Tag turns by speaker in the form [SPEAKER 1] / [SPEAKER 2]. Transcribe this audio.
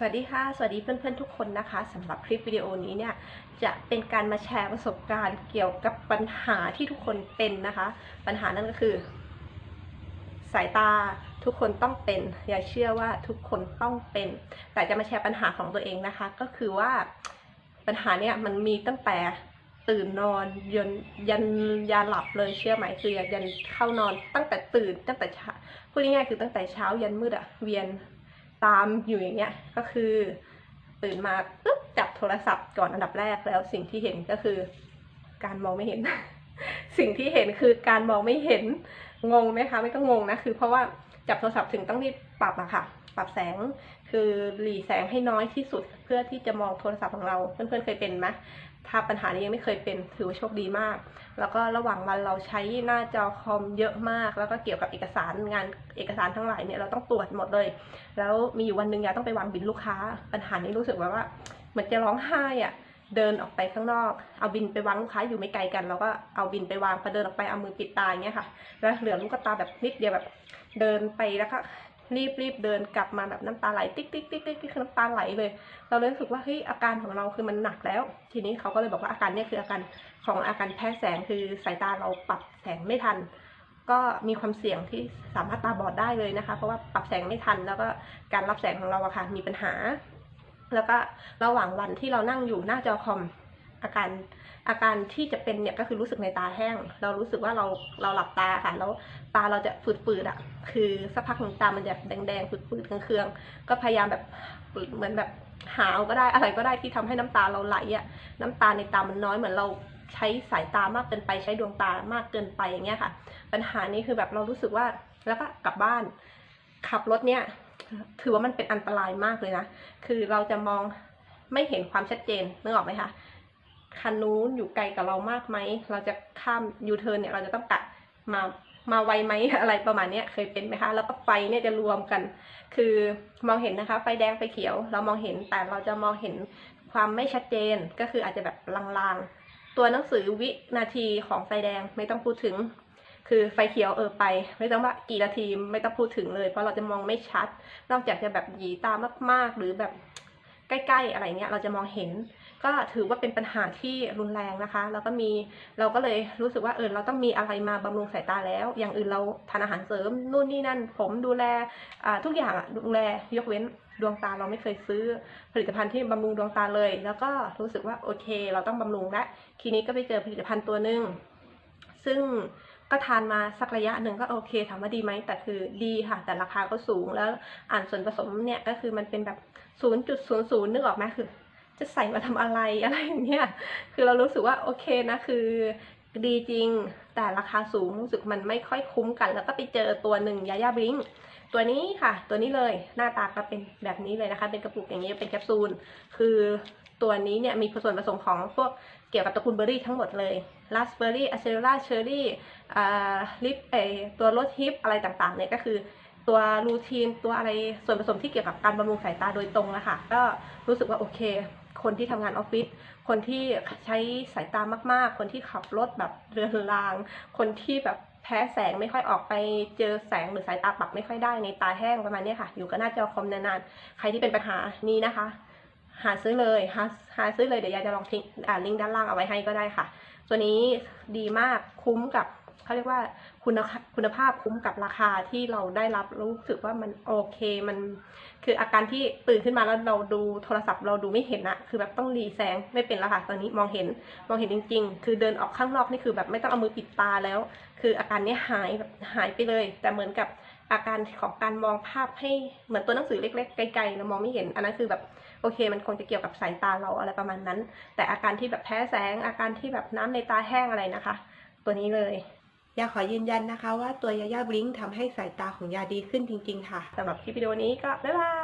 [SPEAKER 1] สวัสดีค่ะ สวัสดีเพื่อนๆทุกคนนะคะสำหรับคลิปวิดีโอนี้เนี่ยจะเป็นการมาแชร์ประสบการณ์เกี่ยวกับปัญหาที่ทุกคนเป็นนะคะ ปัญหานั้นก็คือ สายตาทุกคนต้องเป็น อย่าเชื่อว่าทุกคนต้องเป็น แต่จะมาแชร์ปัญหาของตัวเองนะคะ ก็คือว่าปัญหาเนี่ยมันมีตั้งแต่ตื่นนอนยันยันยาหลับเลยเชื่อไหมคือยันเข้านอนตั้งแต่ตื่นตั้งแต่เช้าพูดง่ายๆคือตั้งแต่เช้ายันมืดอะเวียน ตามอยู่อย่างเงี้ยก็คือตื่นมาปุ๊บจับโทรศัพท์ก่อนอันดับแรกแล้วสิ่งที่เห็นก็คือ การมองไม่เห็น สิ่งที่เห็นคือการมองไม่เห็นงงไหมคะไม่ต้องงงนะคือ เพราะว่าจับโทรศัพท์ถึงต้องรีบปรับอะค่ะ ปรับแสงคือหลีแสงให้น้อยที่สุด เพื่อที่จะมองโทรศัพท์ของเราเพื่อนๆเคยเป็นไหม ถ้าปัญหานี้ยังไม่เคยเป็นถือว่าโชคดีมาก แล้วก็ระหว่างวันเราใช้หน้าจอคอมเยอะมาก แล้วก็เกี่ยวกับเอกสารงานเอกสารทั้งหลายเนี่ยเราต้องตรวจหมดเลย แล้วมีอยู่วันหนึ่งยาต้องไปวางบินลูกค้า ปัญหานี้รู้สึกว่าว่าเหมือนจะร้องไห้อะเดินออกไปข้างนอก เอาบินไปวางลูกค้าอยู่ไม่ไกลกัน แล้วก็เอาบินไปวางพอเดินออกไปเอามือปิดตาอย่างเงี้ยค่ะ แล้วเหลือลูกตาแบบนิดเดียวแบบเดินไปแล้วก็ รีบรีบเดินกลับมาแบบน้ำตาไหลติ๊กติ๊กติ๊กติ๊กคือน้ำตาไหลเลย เราเลยรู้สึกว่าเฮ้ยอาการของเราคือมันหนักแล้ว ทีนี้เขาก็เลยบอกว่าอาการเนี้ยคืออาการของอาการแพ้แสงคือสายตาเราปรับแสงไม่ทัน ก็มีความเสี่ยงที่สามารถตาบอดได้เลยนะคะ เพราะว่าปรับแสงไม่ทัน แล้วก็การรับแสงของเราอะค่ะมีปัญหา แล้วก็ระหว่างวันที่เรานั่งอยู่หน้าจอคอม อาการอาการที่จะเป็นเนี่ยก็คือรู้สึกในตาแห้ง เรารู้สึกว่าเราเราหลับตาค่ะ แล้วตาเราจะฝืดๆอะคือสักพักหนึ่งตามันจะแดงๆฝืดๆเคืองๆก็พยายามแบบเหมือนแบบหาวก็ได้อะไรก็ได้ที่ทำให้น้ำตาเราไหลอะน้ำตาในตามันน้อยเหมือนเราใช้สายตามากเกินไปใช้ดวงตามากเกินไปอย่างเงี้ยค่ะ ปัญหานี้คือแบบเรารู้สึกว่าแล้วก็กลับบ้าน ขับรถเนี่ย ถือว่ามันเป็นอันตรายมากเลยนะ คือเราจะมองไม่เห็นความชัดเจนนึกออกไหมคะ คันนู้นอยู่ไกลกับเรามากไหม เราจะข้ามยูเทิร์นเนี่ยเราจะต้องกะมามาไวไหมอะไรประมาณเนี้ยเคยเป็นไหมคะ แล้วก็ไฟเนี่ยจะรวมกัน คือมองเห็นนะคะ ไฟแดงไฟเขียว เรามองเห็นแต่เราจะมองเห็นความไม่ชัดเจนก็คืออาจจะแบบลางๆ ตัวหนังสือวินาทีของไฟแดงไม่ต้องพูดถึง คือไฟเขียวเออไป ไม่ต้องว่ากี่นาทีไม่ต้องพูดถึงเลย เพราะเราจะมองไม่ชัด นอกจากจะแบบหยีตามากๆ หรือแบบใกล้ๆอะไรเงี้ยเราจะมองเห็น ก็ถือว่าเป็นปัญหาที่รุนแรงนะคะ แล้วก็มีเราก็เลยรู้สึกว่าเออเราต้องมีอะไรมาบำรุงสายตาแล้ว อย่างอื่นเราทานอาหารเสริมนู่นนี่นั่น ผมดูแลทุกอย่างดูแลยกเว้นดวงตาเราไม่เคยซื้อผลิตภัณฑ์ที่บำรุงดวงตาเลย แล้วก็รู้สึกว่าโอเค เราต้องบำรุงและทีนี้ก็ไปเจอผลิตภัณฑ์ตัวหนึ่งซึ่งก็ทานมาสักระยะหนึ่งก็โอเคถามว่าดีไหมแต่คือดีค่ะ แต่ราคาก็สูงแล้วอ่านส่วนผสมเนี่ยก็คือมันเป็นแบบ 0.00นึกออกไหมคือ จะใส่มาทำอะไรอะไรอย่างเงี้ยคือเรารู้สึกว่าโอเคนะคือดีจริงแต่ราคาสูงรู้สึกมันไม่ค่อยคุ้มกัน แล้วก็ไปเจอตัวหนึ่งยาย่าบลิงตัวนี้ค่ะ ตัวนี้เลยหน้าตาก็เป็นแบบนี้เลยนะคะ เป็นกระปุกอย่างนี้เป็นแคปซูล คือตัวนี้เนี่ยมีส่วนผสมของพวกเกี่ยวกับตระกูลเบอร์รี่ทั้งหมดเลยราสเบอร์รี่อะเซโรล่าเชอร์รี่อ่าลิปเออตัวรสฮิปอะไรต่างๆเนี่ยก็คือตัวรูทีนตัวอะไรส่วนผสมที่เกี่ยวกับการบำรุงสายตาโดยตรงนะคะก็รู้สึกว่าโอเค คนที่ทำงานออฟฟิศคนที่ใช้สายตามากๆ คนที่ขับรถแบบเรือนราง คนที่แบบแพ้แสงไม่ค่อยออกไปเจอแสงหรือสายตาปรับไม่ค่อยได้ในตาแห้งประมาณนี้ค่ะ อยู่กับหน้าจอคอมนานๆ ใครที่เป็นปัญหานี้นะคะ หาซื้อเลยหาหาซื้อเลยเดี๋ยวยายจะลองทิ้งลิงก์ด้านล่างเอาไว้ให้ก็ได้ค่ะ ตัวนี้ดีมากคุ้มกับ เขาเรียกว่าคุณคุณภาพคุ้มกับราคาที่เราได้รับรู้สึกว่ามันโอเคมัน คืออาการที่ตื่นขึ้นมาแล้วเราดูโทรศัพท์เราดูไม่เห็นอะคือแบบต้องหลีแสงไม่เป็นแล้วค่ะตอนนี้มองเห็นมองเห็นจริง ๆ คือเดินออกข้างนอกนี่คือแบบไม่ต้องเอามือปิดตาแล้ว คืออาการนี้หายแบบหายไปเลย แต่เหมือนกับอาการของการมองภาพให้เหมือนตัวหนังสือเล็ก ๆ ไกลๆเรามองไม่เห็น อันนั้นคือแบบโอเค มันคงจะเกี่ยวกับสายตาเราอะไรประมาณนั้น แต่อาการที่แบบแพ้แสงอาการที่แบบน้ำในตาแห้งอะไรนะคะ ตัวนี้เลย ยาขอยืนยันนะคะ ว่าตัวยาย่าบลิงทำให้สายตาของยาดีขึ้นจริง ๆ ค่ะสำหรับคลิปวิดีโอนี้ก็บ๊ายบาย